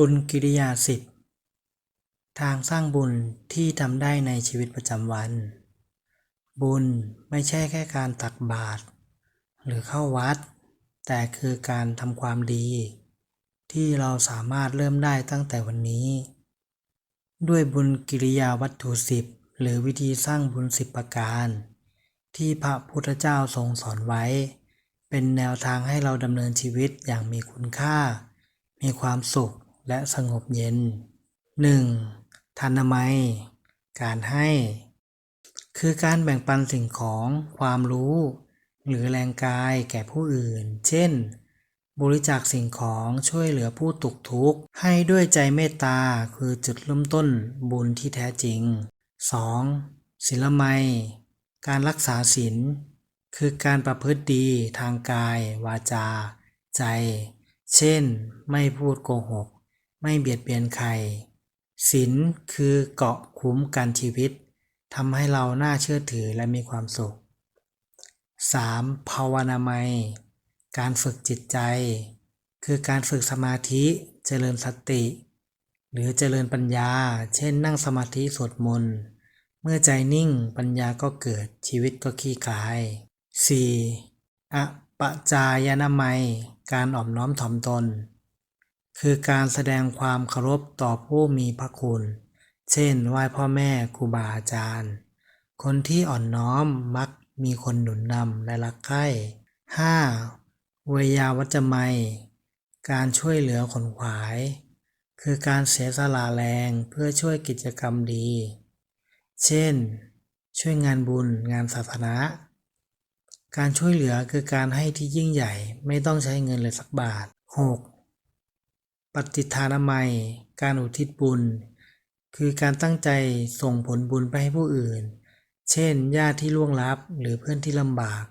บุญกิริยาสิบทางสร้างบุญที่ทำได้ในชีวิตประจำวัน บุญไม่ใช่แค่การตักบาตรหรือเข้าวัด แต่คือการทำความดี ที่เราสามารถเริ่มได้ตั้งแต่วันนี้ ด้วยบุญกิริยาวัตถุสิบหรือวิธีสร้างบุญสิบประการ ที่พระพุทธเจ้าทรงสอนไว้ เป็นแนวทางให้เราดำเนินชีวิตอย่างมีคุณค่า มีความสุข และสงบเย็น 1. ทานามัย การให้ คือการแบ่งปันสิ่งของความรู้ หรือแรงกายแก่ผู้อื่น เช่น บริจาคสิ่งของช่วยเหลือผู้ตกทุกข์ ให้ด้วยใจเมตตาคือจุดเริ่มต้นบุญที่แท้จริง 2. ศีลไมยการรักษาศีลคือการประพฤติดีทางกาย วาจา ใจ เช่น ไม่พูดโกหก ไม่เบียดเบียนใครศีลคือเกาะคุ้มกันชีวิตทำให้เราน่าเชื่อถือและมีความสุข 3. ภาวนาไมการฝึกจิตใจ คือการฝึกสมาธิเจริญสติ หรือเจริญปัญญา เช่นนั่งสมาธิสวดมนต์ เมื่อใจนิ่งปัญญาก็เกิดชีวิตก็ขี้คลาย 4. อปจายนามัย การอ่อมน้อมถ่อมตน คือการแสดงความเคารพต่อผู้มีพระคุณ เช่น ไหว้พ่อแม่ครูบาอาจารย์ คนที่อ่อนน้อมมักมีคนหนุนนำและรักใคร่ 5. เวยาวัจจะไมการช่วยเหลือขนขวาย คือการเสียสละแรงเพื่อช่วยกิจกรรมดี เช่น ช่วยงานบุญงานศาสนา การช่วยเหลือคือการให้ที่ยิ่งใหญ่ไม่ต้องใช้เงินเลยสักบาท 6. ปฏิทานามัย การอุทิศบุญ คือการตั้งใจส่งผลบุญไปให้ผู้อื่น เช่น ญาติที่ล่วงลับหรือเพื่อนที่ลำบาก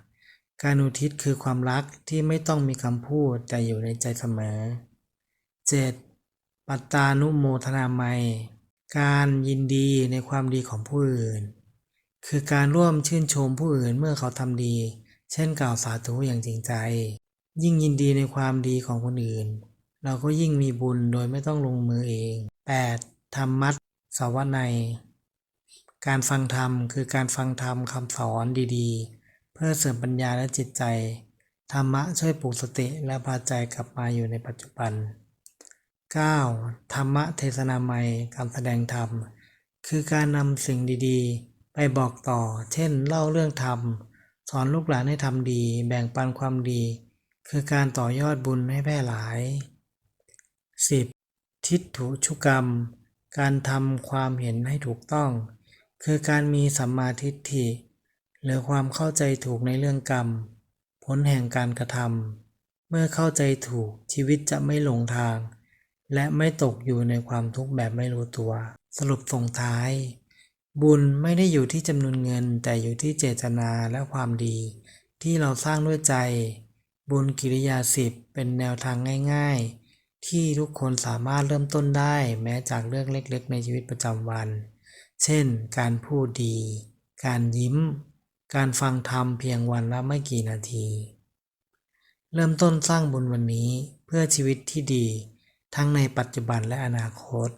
การอุทิศคือความรักที่ไม่ต้องมีคำพูดแต่อยู่ในใจเสมอ 7. ปัตตานุโมทนาไมยการยินดีในความดีของผู้อื่น คือการร่วมชื่นชมผู้อื่นเมื่อเขาทำดี เช่นกล่าวสาธุอย่างจริงใจ ยิ่งยินดีในความดีของคนอื่น เราก็ยิ่งมีบุญโดยไม่ต้องลงมือเอง 8. ธรรมัสสวนัย การฟังธรรมคือการฟังธรรมคำสอนดีๆ เพื่อเสริมปัญญาและจิตใจ ธรรมะช่วยปลุกสติและพาใจกลับมาอยู่ในปัจจุบัน 9. ธรรมะเทศนาไมยการแสดงธรรม คือการนำสิ่งดีๆ ไปบอกต่อ เช่น เล่าเรื่องธรรม สอนลูกหลานให้ทำดี แบ่งปันความดี คือการต่อยอดบุญให้แพร่หลาย 10. ทิฏฐุชุกรรม การทำความเห็นให้ถูกต้อง คือการมีสัมมาทิฏฐิ หรือความเข้าใจถูกในเรื่องกรรม ผลแห่งการกระทำเมื่อเข้าใจถูกชีวิตจะไม่หลงทาง และไม่ตกอยู่ในความทุกข์แบบไม่รู้ตัว สรุปส่งท้าย บุญไม่ได้อยู่ที่จำนวนเงินแต่อยู่ที่เจตนาและความดี ที่เราสร้างด้วยใจ บุญกิริยาสิบเป็นแนวทางง่าย ๆ ที่ทุกคนสามารถเริ่มต้นได้แม้จากเรื่องเล็กๆ ในชีวิตประจำวัน เช่น การพูดดี การยิ้ม การฟังธรรมเพียงวันละไม่กี่นาที เริ่มต้นสร้างบุญวันนี้เพื่อชีวิตที่ดีทั้งในปัจจุบันและอนาคต